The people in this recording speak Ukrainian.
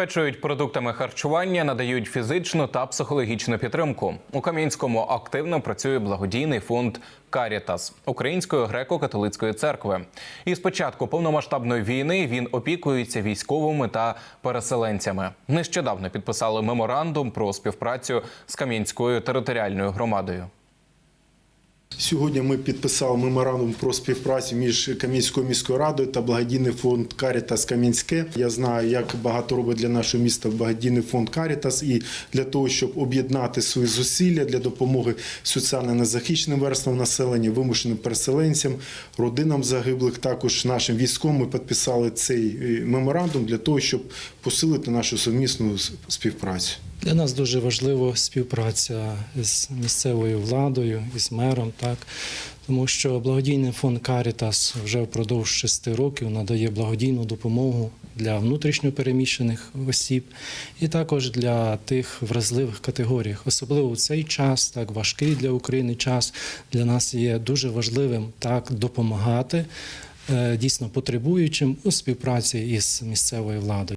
Печують продуктами харчування, надають фізичну та психологічну підтримку. У Кам'янському активно працює благодійний фонд Карітас Української греко-католицької церкви. І з початку повномасштабної війни він опікується військовими та переселенцями. Нещодавно підписали меморандум про співпрацю з Кам'янською територіальною громадою. Сьогодні ми підписали меморандум про співпрацю між Кам'янською міською радою та благодійний фонд Карітас Кам'янське. Я знаю, як багато робить для нашого міста благодійний фонд Карітас, і для того, щоб об'єднати свої зусилля для допомоги соціально незахищеним верствам населення, вимушеним переселенцям, родинам загиблих, також нашим військовим, ми підписали цей е, меморандум для того, щоб посилити нашу сумісну співпрацю. Для нас дуже важлива співпраця з місцевою владою і з мером, так тому що благодійний фонд Карітас вже впродовж шести років надає благодійну допомогу для внутрішньопереміщених осіб і також для тих вразливих категорій. Особливо в цей час, так важкий для України час для нас є дуже важливим так допомагати е, дійсно потребуючим у співпраці із місцевою владою.